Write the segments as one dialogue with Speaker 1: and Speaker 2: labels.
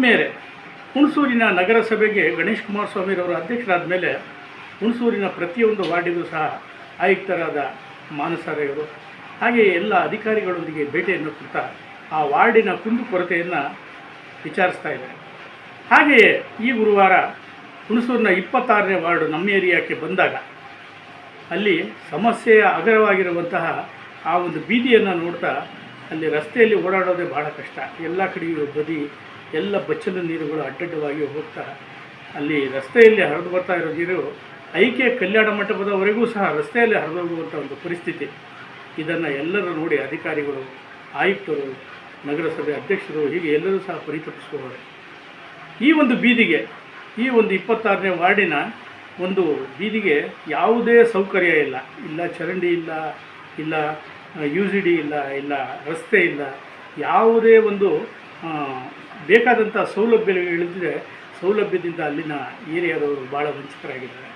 Speaker 1: ಆದ್ಮೇಲೆ ಹುಣಸೂರಿನ ನಗರಸಭೆಗೆ ಗಣೇಶ್ ಕುಮಾರಸ್ವಾಮಿರವರು ಅಧ್ಯಕ್ಷರಾದ ಮೇಲೆ ಹುಣಸೂರಿನ ಪ್ರತಿಯೊಂದು ವಾರ್ಡಿಗೂ ಸಹ ಆಯುಕ್ತರಾದ ಮಾನಸರೆಯವರು ಹಾಗೆಯೇ ಎಲ್ಲ ಅಧಿಕಾರಿಗಳೊಂದಿಗೆ ಭೇಟಿಯನ್ನು ಕೊಡ್ತಾ ಆ ವಾರ್ಡಿನ ಕುಂದುಕೊರತೆಯನ್ನು ವಿಚಾರಿಸ್ತಾ ಇದ್ದಾರೆ. ಹಾಗೆಯೇ ಈ ಗುರುವಾರ ಹುಣಸೂರಿನ ಇಪ್ಪತ್ತಾರನೇ ವಾರ್ಡು ನಮ್ಮ ಏರಿಯಾಕ್ಕೆ ಬಂದಾಗ ಅಲ್ಲಿ ಸಮಸ್ಯೆಯ ಅಗರವಾಗಿರುವಂತಹ ಆ ಒಂದು ಬೀದಿಯನ್ನು ನೋಡ್ತಾ ಅಲ್ಲಿ ರಸ್ತೆಯಲ್ಲಿ ಓಡಾಡೋದೇ ಭಾಳ ಕಷ್ಟ. ಎಲ್ಲ ಕಡೆಯೂ ಬದಿ ಎಲ್ಲ ಬಚ್ಚಲ ನೀರುಗಳು ಅಡ್ಡಡ್ಡವಾಗಿ ಹೋಗ್ತಾ, ಅಲ್ಲಿ ರಸ್ತೆಯಲ್ಲಿ ಹರಿದು ಬರ್ತಾ ಇರೋ ನೀರು ಐಕೆ ಕಲ್ಯಾಣ ಮಂಟಪದವರೆಗೂ ಸಹ ರಸ್ತೆಯಲ್ಲಿ ಹರಿದೋಗುವಂಥ ಒಂದು ಪರಿಸ್ಥಿತಿ. ಇದನ್ನು ಎಲ್ಲರೂ ನೋಡಿ ಅಧಿಕಾರಿಗಳು, ಆಯುಕ್ತರು, ನಗರಸಭೆ ಅಧ್ಯಕ್ಷರು, ಹೀಗೆ ಎಲ್ಲರೂ ಸಹ ಪರಿತಪಿಸುವವರು ಈ ಒಂದು ಬೀದಿಗೆ, ಈ ಒಂದು ಇಪ್ಪತ್ತಾರನೇ ವಾರ್ಡಿನ ಒಂದು ಬೀದಿಗೆ ಯಾವುದೇ ಸೌಕರ್ಯ ಇಲ್ಲ. ಇಲ್ಲ ಚರಂಡಿ ಇಲ್ಲ ಇಲ್ಲ ಯು ಇಲ್ಲ ಇಲ್ಲ ರಸ್ತೆ ಇಲ್ಲ. ಯಾವುದೇ ಒಂದು ಬೇಕಾದಂಥ ಸೌಲಭ್ಯಗಳಿದ್ದರೆ ಸೌಲಭ್ಯದಿಂದ ಅಲ್ಲಿನ ಹಿರಿಯರವರು ಭಾಳ ವಂಚಿತರಾಗಿದ್ದಾರೆ.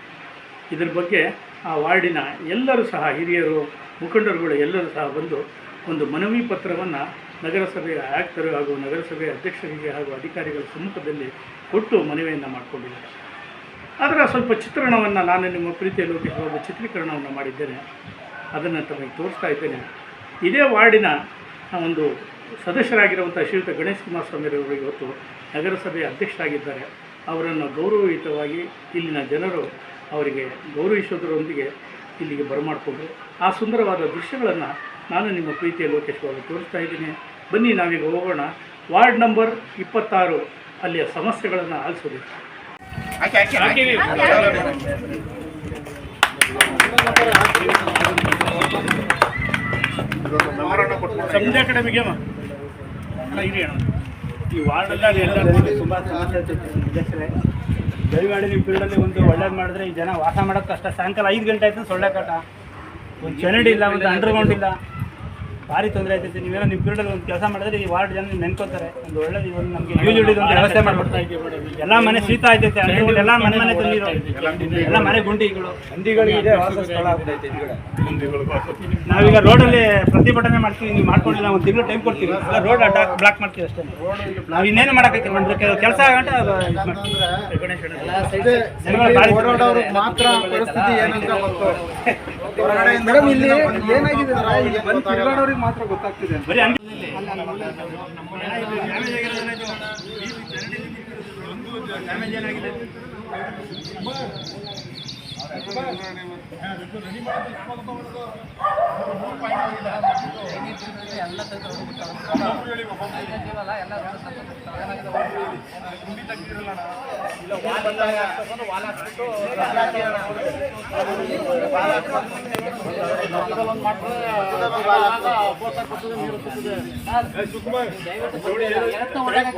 Speaker 1: ಇದರ ಬಗ್ಗೆ ಆ ವಾರ್ಡಿನ ಎಲ್ಲರೂ ಸಹ, ಹಿರಿಯರು, ಮುಖಂಡರುಗಳು ಎಲ್ಲರೂ ಸಹ ಬಂದು ಒಂದು ಮನವಿ ಪತ್ರವನ್ನು ನಗರಸಭೆಯ ಆಯುಕ್ತರು ಹಾಗೂ ನಗರಸಭೆಯ ಅಧ್ಯಕ್ಷರಿಗೆ ಹಾಗೂ ಅಧಿಕಾರಿಗಳ ಸಮ್ಮುಖದಲ್ಲಿ ಕೊಟ್ಟು ಮನವಿಯನ್ನು ಮಾಡಿಕೊಂಡಿದ್ದಾರೆ. ಅದರ ಸ್ವಲ್ಪ ಚಿತ್ರಣವನ್ನು ನಾನು ನಿಮ್ಮ ಪ್ರೀತಿಯಲ್ಲಿ ಹೋಗಿ ಚಿತ್ರೀಕರಣವನ್ನು ಮಾಡಿದ್ದೇನೆ. ಅದನ್ನು ತಮಗೆ ತೋರಿಸ್ತಾ ಇದ್ದೇನೆ. ಇದೇ ವಾರ್ಡಿನ ಒಂದು ಸದಸ್ಯರಾಗಿರುವಂಥ ಶ್ರೀಯುತ ಗಣೇಶ್ ಕುಮಾರ್ ಸ್ವಾಮಿರವರು ಇವತ್ತು ನಗರಸಭೆಯ ಅಧ್ಯಕ್ಷರಾಗಿದ್ದಾರೆ. ಅವರನ್ನು ಗೌರವಯುತವಾಗಿ ಇಲ್ಲಿನ ಜನರು ಅವರಿಗೆ ಗೌರವಿಸೋದರೊಂದಿಗೆ ಇಲ್ಲಿಗೆ ಬರಮಾಡಿಕೊಂಡು ಆ ಸುಂದರವಾದ ದೃಶ್ಯಗಳನ್ನು ನಾನು ನಿಮ್ಮ ಪ್ರೀತಿಯ ಲೋಕೇಶ್ ಬಾಬು ತೋರಿಸ್ತಾ ಇದ್ದೀನಿ. ಬನ್ನಿ ನಾವೀಗ ಹೋಗೋಣ. ವಾರ್ಡ್ ನಂಬರ್ ಇಪ್ಪತ್ತಾರು ಅಲ್ಲಿಯ ಸಮಸ್ಯೆಗಳನ್ನು ಆಲಿಸೋದಿಲ್ಲ ಸಂಜೆ ಇರಿ ಅಣ್ಣ. ಈ ವಾರ್ಡಲ್ಲ ಎಲ್ಲ
Speaker 2: ತುಂಬ ಸಮಸ್ಯೆ ಅಧ್ಯಕ್ಷರೇ ದಯಮಾಡಿ ನಿಮ್ಮ ಫೀಲ್ಡಲ್ಲಿ ಒಂದು ಒಳ್ಳೇದು ಮಾಡಿದ್ರೆ ಈ ಜನ ವಾಸ ಮಾಡೋದು ಕಷ್ಟ ಸಾಯಂಕಾಲ ಐದು ಗಂಟೆ ಆಯ್ತು ಸೊಳ್ಳೆ ಕಾಟ. ಒಂದು ಚರಂಡಿ ಇಲ್ಲ, ಒಂದು ಅಂಡರ್ಗ್ರೌಂಡ್ ಇಲ್ಲ. ಭಾರಿ ತೊಂದರೆ ಆಯ್ತೈತೆ ನೀವೇನೋ ನಿಮ್ಮ ಫೀಲ್ಡಲ್ಲಿ ಒಂದು ಕೆಲಸ ಮಾಡಿದ್ರೆ ಈ ವಾರ್ಡ್ ಜನ ನೆನ್ಕೋತಾರೆ. ಒಂದು ಒಳ್ಳೇದು ಒಂದು ನಮಗೆ ಯೂಸ್ ಹಿಡಿದು ಒಂದು ವ್ಯವಸ್ಥೆ ಮಾಡ್ಬಿಡ್ತಾ ಎಲ್ಲ ಮನೆ ಶೀತ ಆಯ್ತೈತೆ. ಅಂದ್ರೆ ಎಲ್ಲ ಮನೆ ಮನೆ ತಂದಿರೋ ಎಲ್ಲ ಮನೆ ಗುಂಡಿಗಳು. ನಾವೀಗ ರೋಡಲ್ಲಿ ಪ್ರತಿಭಟನೆ ಮಾಡ್ತೀವಿ. ನೀವು ಮಾಡ್ಕೊಂಡಿಲ್ಲ ಒಂದು ತಿಂಗಳು ಟೈಮ್ ಕೊಡ್ತೀವಿ. ರೋಡ್ ಅಡ್ಡ ಬ್ಲಾಕ್ ಮಾಡ್ತೀವಿ ಅಷ್ಟೇ. ನಾವು ಇನ್ನೇನು ಮಾಡೋಕ್ಕೈತೆ ಒಂದು ಕೆಲಸ ಆಗಂಟ
Speaker 3: ಮಾತ್ರ ಪರಿಸ್ಥಿತಿ ಏನಂತ ಮೇಡಮ್ ಇಲ್ಲಿ ಏನಾಗಿದೆ? ತಿರುಗಾಡೋರಿಗೆ ಮಾತ್ರ ಗೊತ್ತಾಗ್ತಿದೆ
Speaker 2: ಬರೀ ಅಂಗಡಿ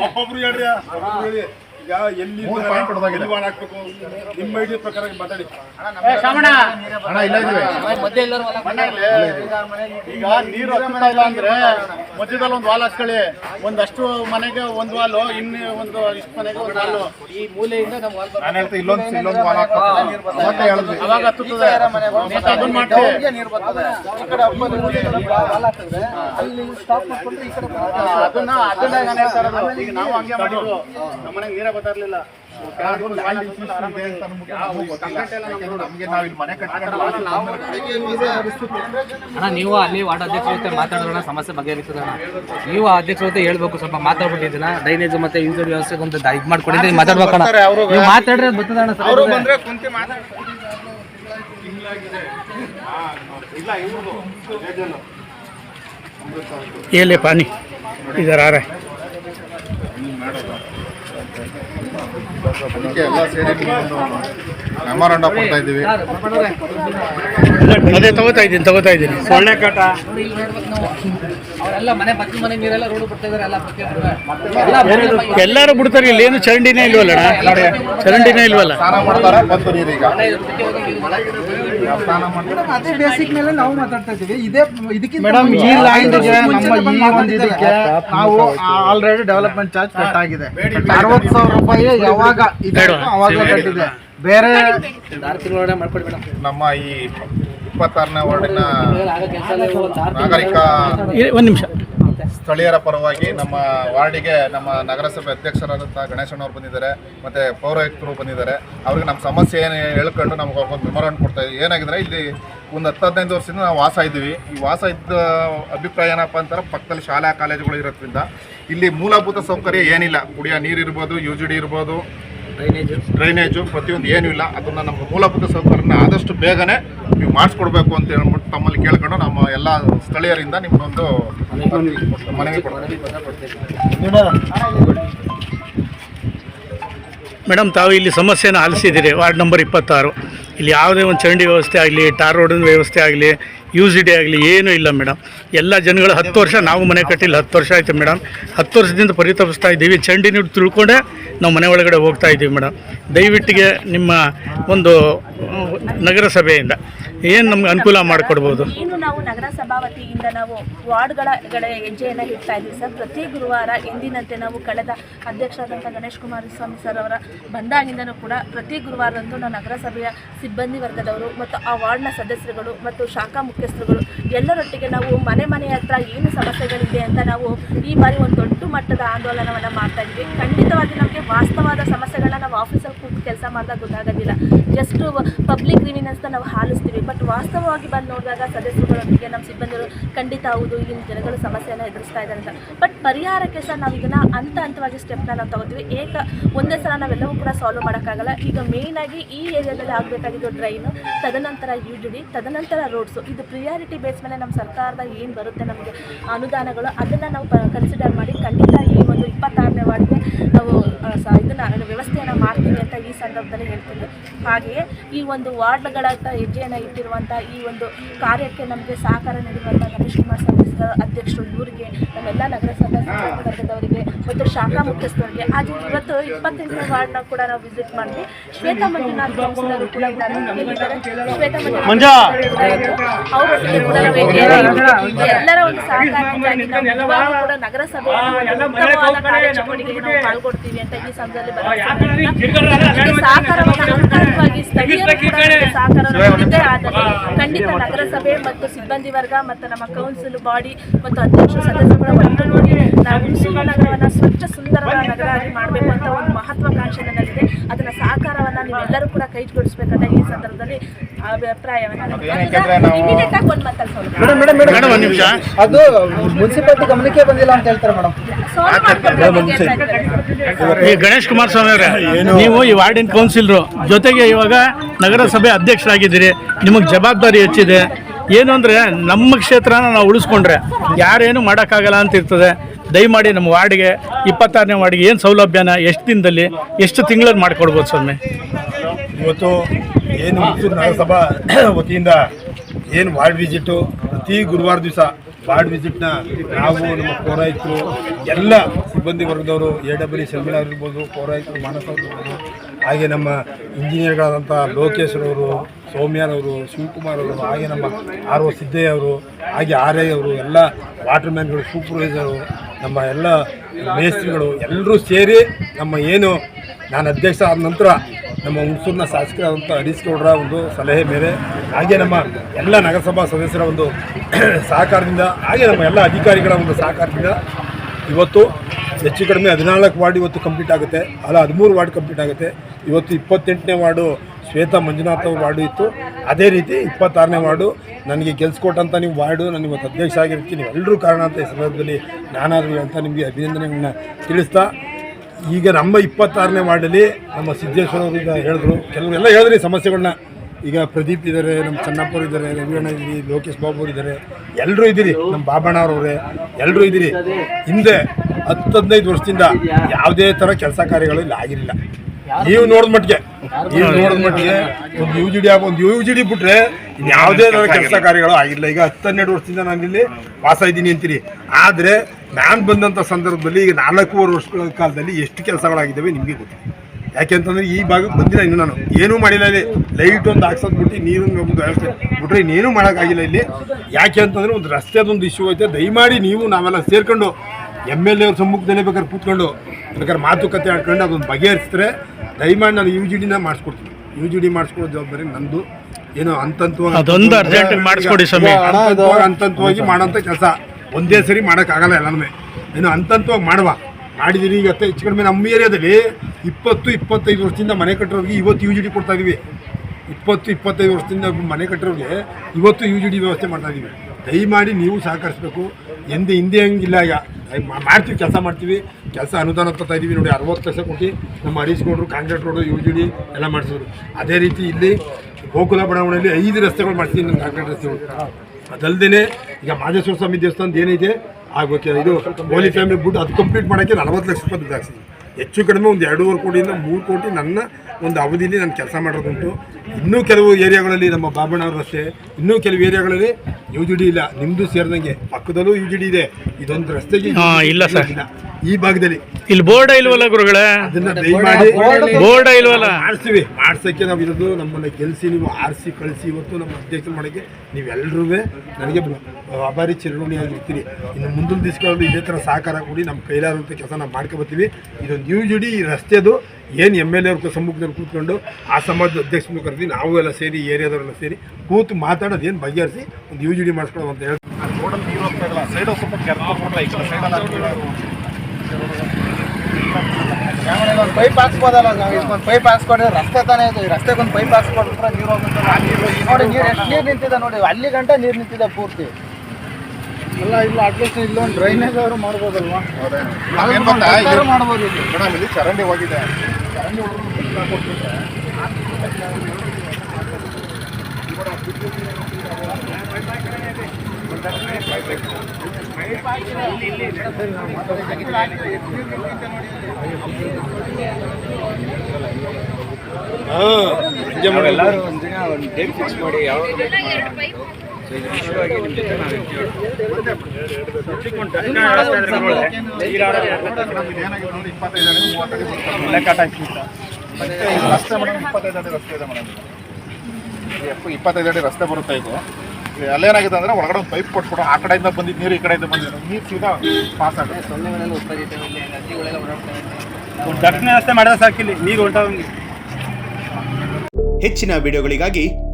Speaker 4: ಒಬ್ಬೊಬ್ರು ಹೇಳ್ರಿ ಒಬ್ಬೊಬ್ರು ಹೇಳಿ. ಈಗ ಎಲ್ಲಿ ಎಲ್ಲಿ ವಾಲ್ ಹಾಕ್ಬೇಕು ನಿಮ್ಮ ಐಡಿಯಾ ಪ್ರಕಾರ ಮಾತಾಡಿ. ಈಗ ನೀರು ಹತ್ತುತ್ತಾ ಇಲ್ಲ ಅಂದ್ರೆ ಮಧ್ಯದಲ್ಲಿ ಒಂದು ವಾಲ್ ಹಾಕ್ಕೊಳ್ಳಿ ಒಂದಷ್ಟು ಮನೆಗೆ ಒಂದು ವಾಲು ಇನ್ನು ಒಂದು ಇಷ್ಟು ಮನೆಗೆ ಒಂದು ವಾಲು.
Speaker 3: ಈ ಮೂಲೆಯಿಂದ ನಮ್ಮ
Speaker 4: ನಾನು ಹೇಳ್ತೀನಿ ಇಲ್ಲೊಂದು ಇಲ್ಲೊಂದು ವಾಲ್ ಹಾಕ್ಬೇಕು. ಅವಾಗ ಹತ್ತುತ್ತದೆ. ಮತ್ತೆ ಅದನ್ನ ಮಾಡಿ
Speaker 3: ನೀರು ಬರ್ತದೆ. ಈ ಕಡೆ ಹಬ್ಬದ ಮೂಲೆಯಲ್ಲಿ ವಾಲ್ ಅಲ್ಲಿ ಸ್ಟಾಪ್ ಮಾಡ್ಕೊಂಡ್ರೆ ಈ ಕಡೆ
Speaker 4: ಅದನ್ನ ಅದನ್ನ ನಾನು ಹೇಳ್ತಾ ಇರೋದು. ಈಗ ನಾವು ಹಂಗೆ ಮಾಡಿದ್ರು. ನಮ್ಮ ಮನೆಗೆ ನೀರೇ
Speaker 5: ಅಣ್ಣ ನೀವು ಅಲ್ಲಿ ವಾರ್ಡ್ ಅಧ್ಯಕ್ಷರ ಜೊತೆ ಮಾತಾಡೋಣ ಸಮಸ್ಯೆ ಬಗೆಹರಿಸೋಣ. ಅಣ್ಣ ನೀವು ಅಧ್ಯಕ್ಷರ ಜೊತೆ ಹೇಳ್ಬೇಕು ಸ್ವಲ್ಪ ಮಾತಾಡ್ಬಿಟ್ಟಿದ್ದೀನ ಡ್ರೈನೇಜ್ ಮತ್ತೆ ಯೂಸರ್ ವ್ಯವಸ್ಥೆಗೆ ಒಂದು ಇದು ಮಾಡ್ಕೊಂಡಿದ್ದೀನಿ ಮಾತಾಡ್ಬೇಕಣ್ಣ. ನೀವು ಮಾತಾಡ್ರೆ ಬರ್ತದೆ ಅಣ್ಣ
Speaker 4: ಅವರು ಬಂದ್ರೆ ಕುಂತಿ ಇಲ್ಲ.
Speaker 1: ಎಲೆ ಪಾನಿ ಇದರ
Speaker 4: ಅದಕ್ಕೆ ಎಲ್ಲ ಸೇರಿ ಒಂದು ಮೆಮೊರಂಡ ಕೊಡ್ತಾ ಇದ್ದೀವಿ.
Speaker 1: ಅದೇ ತಗೋತಾ ಇದ್ದೀನಿ ತಗೋತಾ ಇದ್ದೀನಿ.
Speaker 2: ಸೊಳ್ಳೆ ಕಾಟ.
Speaker 5: ಅವರೆಲ್ಲ ಮನೆ ಪಕ್ಕದ ಮನೆ ನೀರೆಲ್ಲ ರೋಡ್ ಬರ್ತಾ ಇದಾರೆ ಎಲ್ಲ ಪ್ರತಿಯೊಬ್ಬರು
Speaker 1: ಎಲ್ಲರೂ ಬಿಡ್ತಾರೆ ಇಲ್ಲಿ ಏನು ಚರಂಡಿನೇ ಇಲ್ವಲ್ಲ ಚರಂಡಿನೇ ಇಲ್ವಲ್ಲ?
Speaker 4: ಸ್ನಾನ ಮಾಡ್ತಾರೆ ಬಂತು ನೀರೀಗ. ಸ್ನಾನ ಮಾಡ್ತಾರೆ.
Speaker 3: ಅದೇ ಬೇಸಿಕ್ ಮೇಲೆ ನಾವು ಮಾತಾಡ್ತಾ ಇದ್ದೀವಿ. ಇದೇ ಇದಕ್ಕಿಂತ
Speaker 6: ಮೇಡಮ್ ಈ ನಮ್ಮ ಈ ಒಂದು ಇದಕ್ಕೆ ನಾವು ಆಲ್ರೆಡಿ ಡೆವಲಪ್ಮೆಂಟ್ ಚಾರ್ಜ್ ಕಟ್ಟಾಗಿದೆ. ಅರವತ್ತು ಸಾವಿರ ರೂಪಾಯಿ ಯಾವಾಗ ಇದೆ ಅವಾಗ ಕಟ್ಟಿದೆ. ಬೇರೆ
Speaker 4: ನಮ್ಮ ಈ ಇಪ್ಪತ್ತಾರನೇ ವಾರ್ಡಿನ ನಾಗರಿಕ
Speaker 1: ಒಂದು ನಿಮಿಷ.
Speaker 4: ಸ್ಥಳೀಯರ ಪರವಾಗಿ ನಮ್ಮ ವಾರ್ಡಿಗೆ ನಮ್ಮ ನಗರಸಭೆ ಅಧ್ಯಕ್ಷರಾದಂಥ ಗಣೇಶನವ್ರು ಬಂದಿದ್ದಾರೆ ಮತ್ತು ಪೌರಾಯುಕ್ತರು ಬಂದಿದ್ದಾರೆ. ಅವ್ರಿಗೆ ನಮ್ಮ ಸಮಸ್ಯೆ ಏನು ಹೇಳ್ಕೊಂಡು ನಮ್ಗೆ ಒಂದು ಮೆಮೊರಾಂಡ್ ಕೊಡ್ತಾ ಇದ್ದೀವಿ. ಏನಾಗಿದ್ರೆ ಇಲ್ಲಿ ಒಂದು ಹತ್ತು ಹದಿನೈದು ವರ್ಷದಿಂದ ನಾವು ವಾಸ ಇದ್ದೀವಿ. ಈ ವಾಸ ಇದ್ದ ಅಭಿಪ್ರಾಯ ಏನಪ್ಪ ಅಂತಾರೆ ಪಕ್ಕದಲ್ಲಿ ಶಾಲಾ ಕಾಲೇಜುಗಳು ಇರೋದ್ರಿಂದ ಇಲ್ಲಿ ಮೂಲಭೂತ ಸೌಕರ್ಯ ಏನಿಲ್ಲ. ಕುಡಿಯೋ ನೀರು ಇರ್ಬೋದು ಯು ಜಿ ಡಿ ಇರ್ಬೋದು
Speaker 5: ಡ್ರೈನೇಜು
Speaker 4: ಡ್ರೈನೇಜು ಪ್ರತಿಯೊಂದು ಏನೂ ಇಲ್ಲ. ಅದನ್ನು ನಮ್ಮ ಮೂಲಭೂತ ಸೌಕರ್ಯನ ಆದಷ್ಟು ಬೇಗನೆ ನೀವು ಮಾಡಿಸ್ಕೊಡ್ಬೇಕು ಅಂತ ಹೇಳ್ಬಿಟ್ಟು ತಮ್ಮಲ್ಲಿ ಕೇಳ್ಕೊಂಡು ನಮ್ಮ ಎಲ್ಲ ಸ್ಥಳೀಯರಿಂದ ನಿಮ್ಮದೊಂದು ಮನವಿ ಕೊಡ್ತೀವಿ.
Speaker 1: ಮೇಡಮ್ ತಾವು ಇಲ್ಲಿ ಸಮಸ್ಯೆನ ಆಲಿಸಿದ್ದೀರಿ. ವಾರ್ಡ್ ನಂಬರ್ ಇಪ್ಪತ್ತಾರು. ಇಲ್ಲಿ ಯಾವುದೇ ಒಂದು ಚರಂಡಿ ವ್ಯವಸ್ಥೆ ಆಗಲಿ ಟಾರ್ ರೋಡಿನ ವ್ಯವಸ್ಥೆ ಆಗಲಿ ಯು ಸಿ ಆಗಲಿ ಏನೂ ಇಲ್ಲ ಮೇಡಮ್ ಎಲ್ಲ ಜನಗಳು ಹತ್ತು ವರ್ಷ, ನಾವು ಮನೆ ಕಟ್ಟಿಲ್ಲ, ಹತ್ತು ವರ್ಷ ಆಯಿತು ಮೇಡಮ್ ಹತ್ತು ವರ್ಷದಿಂದ ಪರಿತಪಿಸ್ತಾ ಇದ್ದೀವಿ. ಚಂಡಿ ನೀರು ತಿಳ್ಕೊಂಡೇ ನಾವು ಮನೆ ಒಳಗಡೆ ಹೋಗ್ತಾ ಇದ್ದೀವಿ ಮೇಡಮ್ ದಯವಿಟ್ಟಿಗೆ ನಿಮ್ಮ ಒಂದು ನಗರಸಭೆಯಿಂದ ಏನು ನಮ್ಗೆ ಅನುಕೂಲ ಮಾಡಿಕೊಡ್ಬೋದು?
Speaker 7: ಏನು ನಾವು ನಗರಸಭಾ ವತಿಯಿಂದ ನಾವು ವಾರ್ಡ್ಗಳ ಹೆಜ್ಜೆಯನ್ನು ಇಡ್ತಾ ಇದ್ದೀವಿ ಸರ್. ಪ್ರತಿ ಗುರುವಾರ ಎಂದಿನಂತೆ ನಾವು ಕಳೆದ ಅಧ್ಯಕ್ಷರಾದಂಥ ಗಣೇಶ್ ಕುಮಾರ್ ಸ್ವಾಮಿ ಸರ್ ಅವರ ಬಂದಾಗಿಂದನೂ ಕೂಡ ಪ್ರತಿ ಗುರುವಾರದಂತೂ ನಾವು ನಗರಸಭೆಯ ಸಿಬ್ಬಂದಿ ವರ್ಗದವರು ಮತ್ತು ಆ ವಾರ್ಡ್ನ ಸದಸ್ಯರುಗಳು ಮತ್ತು ಶಾಖಾ ಮುಖ್ಯಸ್ಥರುಗಳು ಎಲ್ಲರೊಟ್ಟಿಗೆ ನಾವು ಮನೆ ಮನೆ ಹತ್ರ ಏನು ಸಮಸ್ಯೆಗಳಿದೆ ಅಂತ ನಾವು ಈ ಬಾರಿ ಒಂದು ದೊಡ್ಡ ಮಟ್ಟದ ಆಂದೋಲನವನ್ನು ಮಾಡ್ತಾ ಇದ್ದೀವಿ ಖಂಡಿತವಾಗಿ ನಮಗೆ ವಾಸ್ತವಾದ ಸಮಸ್ಯೆಗಳನ್ನ ನಾವು ಆಫೀಸಲ್ಲಿ ಕೂತು ಕೆಲಸ ಮಾಡಿದಾಗ ಗೊತ್ತಾಗೋದಿಲ್ಲ. ಜಸ್ಟ್ ಪಬ್ಲಿಕ್ ರಿವಿನೆನ್ಸ್ ನಾವು ಹಾಲಿಸ್ತೀವಿ. ಬಟ್ ವಾಸ್ತವವಾಗಿ ಬಂದು ನೋಡಿದಾಗ ಸದಸ್ಯರೊಂದಿಗೆ ನಮ್ಮ ಸಿಬ್ಬಂದಿಗಳು ಖಂಡಿತ ಹೌದು ಈಗಿನ ಜನಗಳು ಸಮಸ್ಯೆಯನ್ನು ಎದುರಿಸ್ತಾ ಇದ್ದಾರೆ ಅಂತ. ಬಟ್ ಪರಿಹಾರಕ್ಕೆ ಸಹ ನಾವು ಇದನ್ನು ಹಂತ ಹಂತವಾಗಿ ಸ್ಟೆಪ್ನ ನಾವು ತಗೋತೀವಿ ಏಕ ಒಂದೇ ಸಲ ನಾವೆಲ್ಲವೂ ಕೂಡ ಸಾಲ್ವ್ ಮಾಡೋಕ್ಕಾಗಲ್ಲ. ಈಗ ಮೇಯ್ನ್ ಆಗಿ ಈ ಏರಿಯಾದಲ್ಲಿ ಆಗಬೇಕಾಗಿದ್ದು ಡ್ರೈನು ತದನಂತರ ಯು ತದನಂತರ ರೋಡ್ಸು ಇದು ಪ್ರಿಯಾರಿಟಿ ಬೇಸ್ ಮೇಲೆ ನಮ್ಮ ಸರ್ಕಾರದ ಏನು ಬರುತ್ತೆ ನಮಗೆ ಅನುದಾನಗಳು, ಅದನ್ನು ನಾವು ಕನ್ಸಿಡರ್ ಮಾಡಿ ಖಂಡಿತ ಈ ಒಂದು ಇಪ್ಪತ್ತಾರನೇ ವಾರ್ಡ್ಗೆ ನಾವು ಇದನ್ನ ವ್ಯವಸ್ಥೆಯನ್ನು ಮಾಡ್ತೀವಿ ಅಂತ ಈ ಸಂದರ್ಭದಲ್ಲಿ ಹೇಳ್ತೀನಿ. ಹಾಗೆಯೇ ಈ ಒಂದು ವಾರ್ಡ್ಗಳ ಹೆಜ್ಜೆಯನ್ನು ಇಟ್ಟಿರುವಂಥ ಈ ಒಂದು ಕಾರ್ಯಕ್ಕೆ ನಮಗೆ ಸಹಕಾರ ನೀಡಿರುವಂಥ ಗಣೇಶ್ ಕುಮಾರ್ ಸಂಘದ ಅಧ್ಯಕ್ಷರು ಇವರಿಗೆ ನಮ್ಮೆಲ್ಲ ನಗರಸಭಾ ವರ್ಗದವರಿಗೆ ಮತ್ತು ಶಾಖಾ ಮುಖ್ಯಸ್ಥರಿಗೆ ಹಾಗೆ ಇವತ್ತು ಇಪ್ಪತ್ತೆಂಟನೇ ವಾರ್ಡ್ನ ಕೂಡ ನಾವು ವಿಸಿಟ್ ಮಾಡಿದ್ವಿ. ಶ್ವೇತಾ ಮಂಜುನಾಥ್ ಕೌನ್ಸಿಲರ್ ಕೂಡ ಇದ್ದಾರೆ. ಇಲ್ಲಿದ್ದಾರೆ. ಶ್ವೇತಾ ಮಂಜುನಾಥ್ ಅವರೊಟ್ಟಿಗೆ ಕೂಡ ನಾವು ಹೆಜ್ಜೆಯನ್ನು ಎಲ್ಲರ ಒಂದು ಸಹಕಾರದಿಂದಾಗಿ ನಾವು ನಿಜವಾಗ್ಲೂ ಕೂಡ ನಗರಸಭೆಯ ಒಂದು ಉತ್ತಮವಾದ ಪಾಲ್ಗೊಳ್ತೀವಿ ಅಂತ ಈ ಸಂದರ್ಭದಲ್ಲಿ ಕೂಡ ನಮಗೆ ಸಹಕಾರವನ್ನು ಆದರೆ ಖಂಡಿತ ನಗರಸಭೆ ಮತ್ತು ಸಿಬ್ಬಂದಿ ವರ್ಗ ಮತ್ತು ನಮ್ಮ ಕೌನ್ಸಿಲ್ ಬಾಡಿ ಮತ್ತು ಅಧ್ಯಕ್ಷ ಸದಸ್ಯರುಗಳ ನೋಡಿ ನಾವು ಹುಣಸೂರು ನಗರವನ್ನು ಸ್ವಚ್ಛ ಸುಂದರವಾದ ನಗರ ಆಗಿ ಮಾಡಬೇಕು ಅಂತ ಒಂದು ಮಹತ್ವಾಕಾಂಕ್ಷೆ ನನ್ನಲ್ಲಿದೆ ಅದನ್ನ ಸಹಕಾರವನ್ನು ನೀವೆಲ್ಲರೂ ಕೂಡ ಕೈಗೊಳಿಸಬೇಕಂತ ಈ ಸಂದರ್ಭದಲ್ಲಿ ಅಭಿಪ್ರಾಯವನ್ನು
Speaker 6: ಅದು ಮುನ್ಸಿಪಾಲಿಟಿ ಗಮನಕ್ಕೆ ಬಂದಿಲ್ಲ ಅಂತ ಹೇಳ್ತಾರೆ ಮೇಡಮ್.
Speaker 1: ಈ ಗಣೇಶ್ ಕುಮಾರ್ ಸ್ವಾಮಿ ಅವರೇ ನೀವು ಈ ವಾರ್ಡಿನ ಕೌನ್ಸಿಲರು ಜೊತೆಗೆ ಇವಾಗ ನಗರಸಭೆ ಅಧ್ಯಕ್ಷರಾಗಿದ್ದೀರಿ ನಿಮಗೆ ಜವಾಬ್ದಾರಿ ಹೆಚ್ಚಿದೆ. ಏನು ಅಂದರೆ ನಮ್ಮ ಕ್ಷೇತ್ರನ ನಾವು ಉಳಿಸ್ಕೊಂಡ್ರೆ ಯಾರೇನು ಮಾಡೋಕ್ಕಾಗಲ್ಲ ಅಂತ ಇರ್ತದೆ. ದಯಮಾಡಿ ನಮ್ಮ ವಾರ್ಡ್ಗೆ ಇಪ್ಪತ್ತಾರನೇ ವಾರ್ಡ್ಗೆ ಏನು ಸೌಲಭ್ಯನ ಎಷ್ಟು ದಿನದಲ್ಲಿ ಎಷ್ಟು ತಿಂಗಳಲ್ಲಿ ಮಾಡಿಕೊಡ್ಬೋದು ಸ್ವಾಮಿ?
Speaker 8: ಇವತ್ತು ಏನು ನಗರಸಭಾ ವತಿಯಿಂದ ಏನು ವಾರ್ಡ್ ವಿಸಿಟು ಪ್ರತಿ ಗುರುವಾರ ದಿವಸ ವಾರ್ಡ್ ವಿಸಿಟ್ನ ನಾವು ನಮ್ಮ ಪೌರಾಯಿತರು ಎಲ್ಲ ಸಿಬ್ಬಂದಿ ವರ್ಗದವರು ಎ ಡಬ್ಲ್ಯೂ ಶರ್ಮಿಳಾ ಇರ್ಬೋದು ಪೌರಾಯುಕ್ತರು ಮಾನಸ ಆಗಿರ್ಬೋದು, ಹಾಗೆ ನಮ್ಮ ಇಂಜಿನಿಯರ್ಗಳಾದಂಥ ಲೋಕೇಶ್ವರವರು ಸೌಮ್ಯರವರು ಶಿವಕುಮಾರ್ ಅವರು ಹಾಗೆ ನಮ್ಮ ಆರ್ ಒ ಸಿದ್ದಯ್ಯ ಅವರು ಹಾಗೆ ಆರ್ ಐ ಅವರು ಎಲ್ಲ ವಾಟರ್ಮ್ಯಾನ್ಗಳು, ಸೂಪರ್ವೈಸರು, ನಮ್ಮ ಎಲ್ಲ ಮೇಸ್ತ್ರಿಗಳು ಎಲ್ಲರೂ ಸೇರಿ ನಮ್ಮ ಏನು ನಾನು ಅಧ್ಯಕ್ಷ ಆದ ನಂತರ ನಮ್ಮ ಹುಣಸೂರಿನ ಶಾಸಕರಾದಂಥ ಹರೀಶ್ ಗೌಡರ ಒಂದು ಸಲಹೆ ಮೇಲೆ, ಹಾಗೆ ನಮ್ಮ ಎಲ್ಲ ನಗರಸಭಾ ಸದಸ್ಯರ ಒಂದು ಸಹಕಾರದಿಂದ, ಹಾಗೆ ನಮ್ಮ ಎಲ್ಲ ಅಧಿಕಾರಿಗಳ ಒಂದು ಸಹಕಾರದಿಂದ ಇವತ್ತು ಹೆಚ್ಚು ಕಡಿಮೆ ಹದಿನಾಲ್ಕು ವಾರ್ಡ್ ಇವತ್ತು ಕಂಪ್ಲೀಟ್ ಆಗುತ್ತೆ. ಅಲ್ಲ, ಹದಿಮೂರು ವಾರ್ಡ್ ಕಂಪ್ಲೀಟ್ ಆಗುತ್ತೆ. ಇವತ್ತು ಇಪ್ಪತ್ತೆಂಟನೇ ವಾರ್ಡು ಶ್ವೇತಾ ಮಂಜುನಾಥ ವಾರ್ಡು ಇತ್ತು. ಅದೇ ರೀತಿ ಇಪ್ಪತ್ತಾರನೇ ವಾರ್ಡು ನನಗೆ ಗೆಲ್ಸ್ಕೊಟ್ಟಂಥ ನೀವು ವಾರ್ಡು, ನಾನು ಇವತ್ತು ಅಧ್ಯಕ್ಷ ಆಗಿರ್ತೀನಿ. ನೀವೆಲ್ಲರೂ ಕಾರಣ ಅಂತ ಈ ಸಂದರ್ಭದಲ್ಲಿ ನಾನಾದರೂ ಅಂತ ನಿಮಗೆ ಅಭಿನಂದನೆಗಳನ್ನ ತಿಳಿಸ್ತಾ, ಈಗ ನಮ್ಮ ಇಪ್ಪತ್ತಾರನೇ ವಾರ್ಡಲ್ಲಿ ನಮ್ಮ ಸಿದ್ದೇಶ್ವರ ಅವರು ಈಗ ಹೇಳಿದ್ರು. ಕೆಲವರೆಲ್ಲ ಹೇಳಿದ್ರಿ ಸಮಸ್ಯೆಗಳನ್ನ ಈಗ ಪ್ರದೀಪ್ ಇದ್ದಾರೆ ನಮ್ಮ ಚನ್ನಪ್ಪರು ಇದ್ದಾರೆ ರವಿಯಣ್ಣ ಇದ್ದೀರಿ ಲೋಕೇಶ್ ಬಾಬು ಇದ್ದಾರೆ ಎಲ್ಲರೂ ಇದ್ದೀರಿ, ನಮ್ಮ ಬಾಬಣ್ಣವ್ರವ್ರೆ ಎಲ್ಲರೂ ಇದ್ದೀರಿ. ಹಿಂದೆ ಹತ್ತು ಹದಿನೈದು ವರ್ಷದಿಂದ ಯಾವುದೇ ಥರ ಕೆಲಸ ಕಾರ್ಯಗಳು ಇಲ್ಲಿ ಆಗಿರಲಿಲ್ಲ ನೀವು ನೋಡಿದ ಮಟ್ಟಿಗೆ ನೀವು ನೋಡಿದ ಮಟ್ಟಿಗೆ? ಒಂದು ಯು ಜಿ ಡಿ ಆಗ ಒಂದು ಯು ಜಿ ಡಿ ಬಿಟ್ರೆ ಇನ್ನು ಯಾವುದೇ ಥರ ಕೆಲಸ ಕಾರ್ಯಗಳು ಆಗಿಲ್ಲ ಈಗ ಹತ್ತು ಹನ್ನೆರಡು ವರ್ಷದಿಂದ ನಾನು ಇಲ್ಲಿ ವಾಸ ಇದ್ದೀನಿ ಅಂತೀರಿ ಆದರೆ ನಾನು ಬಂದಂಥ ಸಂದರ್ಭದಲ್ಲಿ ಈಗ ನಾಲ್ಕೂವರೆ ವರ್ಷಗಳ ಕಾಲದಲ್ಲಿ ಎಷ್ಟು ಕೆಲಸಗಳಾಗಿದ್ದಾವೆ ನಿಮಗೆ ಗೊತ್ತಿದೆ ಯಾಕೆಂತಂದ್ರೆ ಈ ಭಾಗಕ್ಕೆ ಬಂದಿಲ್ಲ ಇನ್ನು ನಾನು. ಏನೂ ಮಾಡಿಲ್ಲ ಇಲ್ಲಿ. ಲೈಟ್ ಒಂದು ಹಾಕ್ಸೋದು ಬಿಟ್ಟು ನೀರಿನ ಒಂದು ವ್ಯವಸ್ಥೆ ಬಿಟ್ರೆ ಇನ್ನೇನು ಮಾಡೋಕ್ಕಾಗಿಲ್ಲ ಇಲ್ಲಿ. ಯಾಕೆ ಅಂತಂದ್ರೆ ಒಂದು ರಸ್ತೆದೊಂದು ಇಶ್ಯೂ ಐತೆ. ದಯಮಾಡಿ ನೀವು ನಾವೆಲ್ಲ ಸೇರ್ಕೊಂಡು ಎಂ ಎಲ್ ಎ ಅವ್ರ ಸಮ್ಮುಖದಲ್ಲೇ ಬೇಕಾದ್ರೆ ಕೂತ್ಕೊಂಡು ಬೇಕಾದ್ರೆ ಮಾತುಕತೆ ಆಡ್ಕೊಂಡು ಅದೊಂದು ಬಗೆಹರಿಸಿದ್ರೆ ದಯಮಾಡಿ ನಾನು ಯು ಜಿ ಡಿನ ಮಾಡಿಸ್ಕೊಡ್ತೀನಿ. ಯು ಜಿ ಡಿ ಮಾಡಿಸ್ಕೊಡೋ ಜವಾಬ್ದಾರಿ ನಂದು. ಏನೋ ಹಂತಂತವಾಗಿ
Speaker 1: ಅದೊಂದು ಅರ್ಜೆಂಟ್ ಮಾಡಿಸ್ಕೊಡಿ ಸ್ವಾಮಿ.
Speaker 8: ಹಂತಂತವಾಗಿ ಮಾಡೋಂಥ ಕೆಲಸ. ಒಂದೇ ಸರಿ ಮಾಡೋಕ್ಕಾಗಲ್ಲ ಎಲ್ಲನೂ. ಏನೋ ಅಂತಂತವಾಗಿ ಮಾಡುವ. ಮಾಡಿದ್ದೀನಿ ಈಗ ಹೆಚ್ಚು ಕಡಿಮೆ ನಮ್ಮ ಏರಿಯಾದಲ್ಲಿ ಇಪ್ಪತ್ತು ಇಪ್ಪತ್ತೈದು ವರ್ಷದಿಂದ ಮನೆ ಕಟ್ಟೋರಿಗೆ ಇವತ್ತು ಯು ಜಿ ಡಿ ಕೊಡ್ತಾ ಇದೀವಿ. ಇಪ್ಪತ್ತು ಇಪ್ಪತ್ತೈದು ವರ್ಷದಿಂದ ಮನೆ ಕಟ್ಟೋರಿಗೆ ಇವತ್ತು ಯು ಜಿ ಡಿ ವ್ಯವಸ್ಥೆ ಮಾಡ್ತಾ ಇದೀವಿ. ದಯಮಾಡಿ ನೀವು ಸಹಕರಿಸಬೇಕು. ಎಂದು ಹಿಂದೆ ಹಂಗಿಲ್ಲ ಈಗ. ಮಾಡ್ತೀವಿ, ಕೆಲಸ ಮಾಡ್ತೀವಿ. ಕೆಲಸ ಅನುದಾನ ತರ್ತಾ ಇದ್ದೀವಿ ನೋಡಿ, ಅರವತ್ತು ಲಕ್ಷ ಕೊಟ್ಟು ನಮ್ಮ ಗೌಡರು concrete road U G D ಎಲ್ಲ ಮಾಡಿಸಿದ್ರು. ಅದೇ ರೀತಿ ಇಲ್ಲಿ ಗೋಕುಲ ಬಡಾವಣೆಯಲ್ಲಿ ಐದು ರಸ್ತೆಗಳು ಮಾಡ್ತೀನಿ ನಮ್ಮ ಕಾಂಕ್ರೀಟ್ ರಸ್ತೆಗಳು. ಅದಲ್ಲದೆ ಈಗ ಮಾದೇಶ್ವರ ಸ್ವಾಮಿ ದೇವಸ್ಥಾನದ ಏನಿದೆ? ಆಗೋಕೆ ಇದು ಹೋಲಿ ಫ್ಯಾಮಿಲಿ ಬಿಟ್ಟು ಅದು ಕಂಪ್ಲೀಟ್ ಮಾಡೋಕ್ಕೆ ನಲವತ್ತು ಲಕ್ಷ ರೂಪಾಯಿ ದುಡ್ಡು ಹಾಕ್ಸಿದ್ದೀನಿ ಹೆಚ್ಚು ಕಡಿಮೆ ಒಂದು ಎರಡೂವರೆ ಕೋಟಿಯಿಂದ ಮೂರು ಕೋಟಿ ನನ್ನ ಒಂದು ಅವಧಿಯಲ್ಲಿ ನಾನು ಕೆಲಸ ಮಾಡೋದುಂಟು ಇನ್ನೂ ಕೆಲವು ಏರಿಯಾಗಳಲ್ಲಿ ನಮ್ಮ ಬಾಬಣ್ಣ ರಸ್ತೆ ಇನ್ನೂ ಕೆಲವು ಏರಿಯಾಗಳಲ್ಲಿ ಯು ಜಿ ಡಿ ಇಲ್ಲ. ನಿಮ್ಮದು ಸೇರಿದಂಗೆ ಪಕ್ಕದಲ್ಲೂ ಯು ಜಿ ಡಿ ಇದೆ. ಇದೊಂದು ರಸ್ತೆಗೆ
Speaker 1: ಹಾ, ಇಲ್ಲ ಸರ್.
Speaker 8: ಈ ಭಾಗದಲ್ಲಿ
Speaker 1: ಇಲ್ಲಿ ಬೋರ್ಡ್ ಇಲ್ವಲ್ಲ ಗುರುಗಳೇ?
Speaker 8: ಅದನ್ನ ದಯಮಾಡಿ
Speaker 1: ಬೋರ್ಡ್ ಇಲ್ವಲ್ಲ?
Speaker 8: ಆರಿಸ್ತೀವಿ ಮಾಡ್ಸೋಕ್ಕೆ ನಾವು ಇರೋದು ನಮ್ಮನ್ನ ಗೆಲ್ಲಿಸಿ ನೀವು ಆರಿಸಿ ಕಳಿಸಿ ಇವತ್ತು ನಮ್ಮ ಅಧ್ಯಕ್ಷರು ಮಾಡೋಕ್ಕೆ ನೀವೆಲ್ಲರೂ ನನಗೆ ಅಭಾರಿ ಚಿರಋಣಿಯಾಗಿರ್ತೀನಿ ಇನ್ನು ಮುಂದಿನ ದಿವಸಗಳಲ್ಲಿ ಇದೇ ಥರ ಸಹಕಾರ ಕೊಡಿ ನಮ್ಮ ಕೈಲಾದಂಥ ಕೆಲಸ ನಾವು ಮಾಡ್ಕೊಬತ್ತೀವಿ ಇದೊಂದು ಯು ಇಡೀ ಈ ರಸ್ತೆದು ಏನು ಎಂ ಎಲ್ ಎ ಅವ್ರ ಸಮ್ಮುಖದಲ್ಲಿ ಕೂತ್ಕೊಂಡು ಆ ಸಮಾಜದ ಅಧ್ಯಕ್ಷರನ್ನು ಕರೆದಿ ನಾವು ಎಲ್ಲ ಸೇರಿ ಏರಿಯಾದವರೆಲ್ಲ ಸೇರಿ ಕೂತು ಮಾತಾಡೋದು ಏನು ಬಗೆಹರಿಸಿ ಒಂದು ಯು ಜಿ ಡಿ ಮಾಡಿಸ್ಕೊಳ್ಳೋ ಅಂತ ಹೇಳಿ
Speaker 6: ಒಂದು ಪೈಪ್ ಹಾಕ್ಸ್ಬೋದಲ್ಲ ನಾವು ಪೈಪ್ ಹಾಕ್ಸ್ಕೊಂಡ್ರೆ ರಸ್ತೆ ತಾನೇ ಇದೆ. ಈ ರಸ್ತೆಗೊಂದು ಪೈಪ್ ಹಾಕ್ಸ್ಕೊಟ್ರೆ ನೀರು ಹೋಗುತ್ತೆ ನೋಡಿ ನೀರು ಎಷ್ಟು ನೀರು ನಿಂತಿದೆ ನೋಡಿ. ಅಲ್ಲಿ ಗಂಟೆ ನೀರು ನಿಂತಿದೆ ಪೂರ್ತಿ. ಅಲ್ಲ ಇಲ್ಲ ಅಟ್ಲೀಸ್ಟ್ ಇಲ್ಲೊಂದು ಡ್ರೈನೇಜ್ ಅವರು ಮಾಡ್ಬೋದಲ್ವಾ?
Speaker 4: ಗೊತ್ತಾ?
Speaker 6: ಮಾಡ್ಬೋದು.
Speaker 4: ಮೇಡಮ್ ಇಲ್ಲಿ ಚರಂಡಿ ಹೋಗಿದೆ.
Speaker 2: ಎಲ್ಲರೂ ಒಂದು ದಿನ ಒಂದು ಡೇಟ್ ಫಿಕ್ಸ್ ಮಾಡಿ ಯಾವ
Speaker 4: ರಸ್ತೆ ಮೇಡಮ್ ಇಪ್ಪತ್ತೈದು ಅಡಿ ರಸ್ತೆ ಇದೆ ಮೇಡಮ್ ಇಪ್ಪತ್ತೈದು ಅಡಿ ರಸ್ತೆ ಬರುತ್ತೆ ಇದು. ಅಲ್ಲೇನಾಗಿದೆ ಅಂದ್ರೆ ಒಳಗಡೆ ಒಂದು ಪೈಪ್ ಕೊಟ್ಬಿಟ್ಟು ಆ ಕಡೆಯಿಂದ ಬಂದಿದ್ದು ನೀರು ಈ ಕಡೆಯಿಂದ ಬಂದಿದ್ದು ನೀರು ಸೀದಾ ಪಾಸ್ ಆಗುತ್ತೆ.
Speaker 2: ಒಂದು ದಕ್ಷಿಣ ವ್ಯವಸ್ಥೆ ಮಾಡಿದ್ರೆ ಸಾಕಿಲ್ಲಿ ನೀರು ಹೊಂಟೋದಂಗೆ
Speaker 9: ಹೆಚ್ಚಿನ ವಿಡಿಯೋಗಳಿಗಾಗಿ